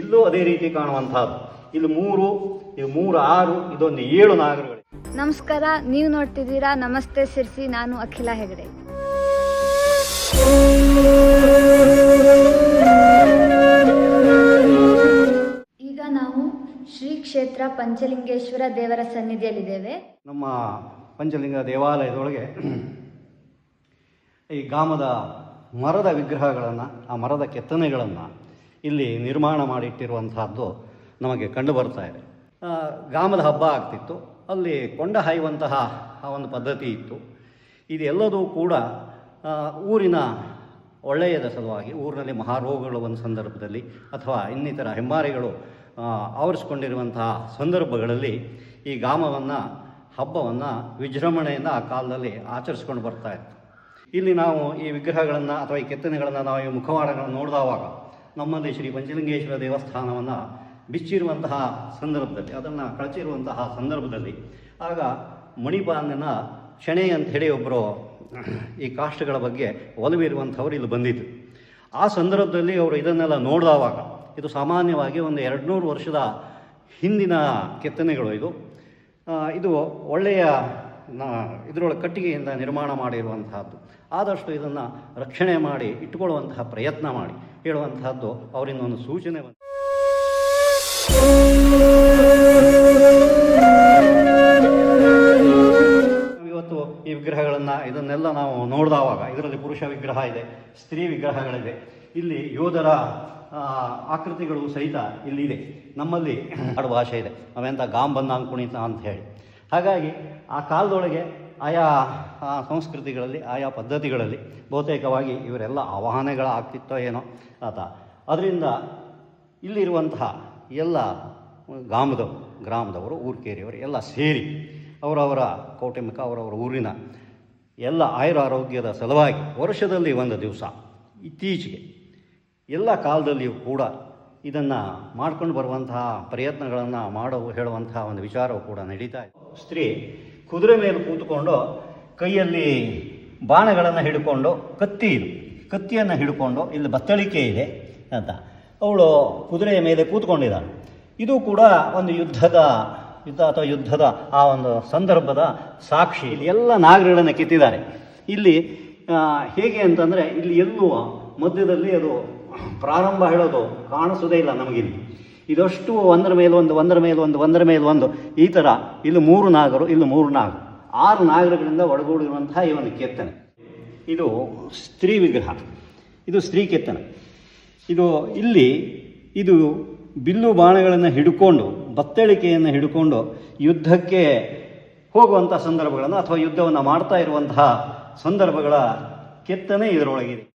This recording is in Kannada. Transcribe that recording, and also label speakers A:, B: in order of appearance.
A: ಇಲ್ಲೂ ಅದೇ ರೀತಿ ಕಾಣುವಂತಹದ್ದು ಇಲ್ಲಿ ಮೂರು ಇದು ಮೂರು ಆರು ಇದೊಂದು ಏಳು ನಾಗರಗಳು.
B: ನಮಸ್ಕಾರ ನೀವು ನೋಡ್ತಿದ್ದೀರಾ ನಮಸ್ತೆ ಸಿರ್ಸಿ ನಾನು ಅಖಿಲ ಹೆಗಡೆ. ಈಗ ನಾವು ಶ್ರೀ ಕ್ಷೇತ್ರ ಪಂಚಲಿಂಗೇಶ್ವರ ದೇವರ ಸನ್ನಿಧಿಯಲ್ಲಿದ್ದೇವೆ.
A: ನಮ್ಮ ಪಂಚಲಿಂಗ ದೇವಾಲಯದೊಳಗೆ ಈ ಗ್ರಾಮದ ಮರದ ವಿಗ್ರಹಗಳನ್ನು ಆ ಮರದ ಕೆತ್ತನೆಗಳನ್ನು ಇಲ್ಲಿ ನಿರ್ಮಾಣ ಮಾಡಿಟ್ಟಿರುವಂತಹದ್ದು ನಮಗೆ ಕಂಡು ಬರ್ತಾ ಇದೆ. ಗಾಮದ ಹಬ್ಬ ಆಗ್ತಿತ್ತು. ಅಲ್ಲಿ ಕೊಂಡ ಹಾಯುವಂತಹ ಆ ಒಂದು ಪದ್ಧತಿ ಇತ್ತು. ಇದೆಲ್ಲದೂ ಕೂಡ ಊರಿನ ಒಳ್ಳೆಯದ ಸಲುವಾಗಿ, ಊರಿನಲ್ಲಿ ಮಹಾರೋಗಗಳು ಒಂದು ಸಂದರ್ಭದಲ್ಲಿ ಅಥವಾ ಇನ್ನಿತರ ಹೆಮ್ಮಾರಿಗಳು ಆವರಿಸ್ಕೊಂಡಿರುವಂತಹ ಸಂದರ್ಭಗಳಲ್ಲಿ ಈ ಗಾಮವನ್ನು, ಹಬ್ಬವನ್ನು ವಿಜೃಂಭಣೆಯಿಂದ ಆ ಕಾಲದಲ್ಲಿ ಆಚರಿಸ್ಕೊಂಡು ಬರ್ತಾ ಇತ್ತು. ಇಲ್ಲಿ ನಾವು ಈ ವಿಗ್ರಹಗಳನ್ನು ಅಥವಾ ಈ ಕೆತ್ತನೆಗಳನ್ನು ನಾವು ಈ ಮುಖವಾಡಗಳನ್ನು ನೋಡಿದವಾಗ ನಮ್ಮಲ್ಲಿ ಶ್ರೀ ಪಂಚಲಿಂಗೇಶ್ವರ ದೇವಸ್ಥಾನವನ್ನು ಬಿಚ್ಚಿರುವಂತಹ ಸಂದರ್ಭದಲ್ಲಿ, ಅದನ್ನು ಕಳಚಿರುವಂತಹ ಸಂದರ್ಭದಲ್ಲಿ, ಆಗ ಮಣಿಪಾಲನ ಕ್ಷಣೆ ಅಂತ ಹೇಳಿ ಒಬ್ಬರು ಈ ಕಾಷ್ಟಗಳ ಬಗ್ಗೆ ಒಲವಿರುವಂಥವ್ರು ಇಲ್ಲಿ ಬಂದಿದ್ದು ಆ ಸಂದರ್ಭದಲ್ಲಿ ಅವರು ಇದನ್ನೆಲ್ಲ ನೋಡಿದವಾಗ, ಇದು ಸಾಮಾನ್ಯವಾಗಿ ಒಂದು ಎರಡುನೂರು ವರ್ಷದ ಹಿಂದಿನ ಕೆತ್ತನೆಗಳು ಇದು. ಇದು ಒಳ್ಳೆಯ ಇದರೊಳಗೆ ಕಟ್ಟಿಗೆಯಿಂದ ನಿರ್ಮಾಣ ಮಾಡಿರುವಂತಹದ್ದು. ಆದಷ್ಟು ಇದನ್ನು ರಕ್ಷಣೆ ಮಾಡಿ, ಇಟ್ಟುಕೊಳ್ಳುವಂತಹ ಪ್ರಯತ್ನ ಮಾಡಿ. ಹೇಳುವಂತಹದ್ದು ಅವರಿಂದ ಒಂದು ಸೂಚನೆ ಇವತ್ತು ಈ ವಿಗ್ರಹಗಳನ್ನು, ಇದನ್ನೆಲ್ಲ ನಾವು ನೋಡಿದವಾಗ, ಇದರಲ್ಲಿ ಪುರುಷ ವಿಗ್ರಹ ಇದೆ, ಸ್ತ್ರೀ ವಿಗ್ರಹಗಳಿದೆ. ಇಲ್ಲಿ ಯೋಧರ ಆಕೃತಿಗಳು ಸಹಿತ ಇಲ್ಲಿದೆ. ನಮ್ಮಲ್ಲಿ ಆಡು ಭಾಷೆ ಇದೆ. ಅವೆಂತ ಗಾಂಬಂದಾಂಗ್ ಕುಣಿತ ಅಂತ ಹೇಳಿ. ಹಾಗಾಗಿ ಆ ಕಾಲದೊಳಗೆ ಆಯಾ ಆ, ಸಂಸ್ಕೃತಿಗಳಲ್ಲಿ ಆಯಾ ಪದ್ಧತಿಗಳಲ್ಲಿ ಬಹುತೇಕವಾಗಿ ಇವರೆಲ್ಲ ಆವಾಹನೆಗಳಾಗ್ತಿತ್ತೋ ಏನೋ ಆತ. ಅದರಿಂದ ಇಲ್ಲಿರುವಂತಹ ಎಲ್ಲ ಗ್ರಾಮದವರು ಗ್ರಾಮದವರು ಊರ್ಕೇರಿಯವರು ಎಲ್ಲ ಸೇರಿ ಅವರವರ ಕೌಟುಂಬಿಕ ಅವರವರ ಊರಿನ ಎಲ್ಲ ಆಯುರ ಆರೋಗ್ಯದ ಸಲುವಾಗಿ ವರ್ಷದಲ್ಲಿ ಒಂದು ದಿವಸ ಇತ್ತೀಚೆಗೆ ಎಲ್ಲ ಕಾಲದಲ್ಲಿಯೂ ಕೂಡ ಇದನ್ನು ಮಾಡ್ಕೊಂಡು ಬರುವಂತಹ ಪ್ರಯತ್ನಗಳನ್ನು ಮಾಡೋ ಹೇಳುವಂತಹ ಒಂದು ವಿಚಾರವು ಕೂಡ ನಡೀತಾ ಇದೆ. ಸ್ತ್ರೀ ಕುದುರೆ ಮೇಲೆ ಕೂತ್ಕೊಂಡು ಕೈಯಲ್ಲಿ ಬಾಣಗಳನ್ನು ಹಿಡ್ಕೊಂಡು ಕತ್ತಿ ಇದು. ಕತ್ತಿಯನ್ನು ಹಿಡ್ಕೊಂಡು ಇಲ್ಲಿ ಬತ್ತಳಿಕೆ ಇದೆ ಅಂತ. ಅವಳು ಕುದುರೆಯ ಮೇಲೆ ಕೂತ್ಕೊಂಡಿದ್ದಾಳೆ. ಇದು ಕೂಡ ಒಂದು ಯುದ್ಧದ ಯುದ್ಧ ಅಥವಾ ಯುದ್ಧದ ಆ ಒಂದು ಸಂದರ್ಭದ ಸಾಕ್ಷಿ. ಇಲ್ಲಿ ಎಲ್ಲ ನಾಗರಿಗಳನ್ನು ಕಿತ್ತಿದ್ದಾರೆ. ಇಲ್ಲಿ ಹೇಗೆ ಅಂತಂದರೆ ಇಲ್ಲಿ ಎಲ್ಲೂ ಮಧ್ಯದಲ್ಲಿ ಅದು ಪ್ರಾರಂಭ ಹೇಳೋದು ಕಾಣಿಸೋದೇ ಇಲ್ಲ ನಮಗಿಲ್ಲಿ. ಇದಷ್ಟು ಒಂದರ ಮೇಲೆ ಒಂದು, ಒಂದರ ಮೇಲೆ ಒಂದು, ಒಂದರ ಮೇಲೆ ಒಂದು. ಈ ಥರ ಇಲ್ಲಿ ಮೂರು ನಾಗರು, ಇಲ್ಲಿ ಮೂರು ನಾಗರು. ಆರು ನಾಗರಗಳಿಂದ ಒಳಗೂಡಿರುವಂತಹ ಈ ಒಂದು ಕೆತ್ತನೆ. ಇದು ಸ್ತ್ರೀ ವಿಗ್ರಹ. ಇದು ಸ್ತ್ರೀ ಕೆತ್ತನೆ. ಇದು ಇಲ್ಲಿ, ಇದು ಬಿಲ್ಲು ಬಾಣಗಳನ್ನು ಹಿಡ್ಕೊಂಡು, ಬತ್ತಳಿಕೆಯನ್ನು ಹಿಡ್ಕೊಂಡು ಯುದ್ಧಕ್ಕೆ ಹೋಗುವಂಥ ಸಂದರ್ಭಗಳನ್ನು ಅಥವಾ ಯುದ್ಧವನ್ನು ಮಾಡ್ತಾ ಇರುವಂತಹ ಸಂದರ್ಭಗಳ ಕೆತ್ತನೆ ಇದರೊಳಗಿದೆ.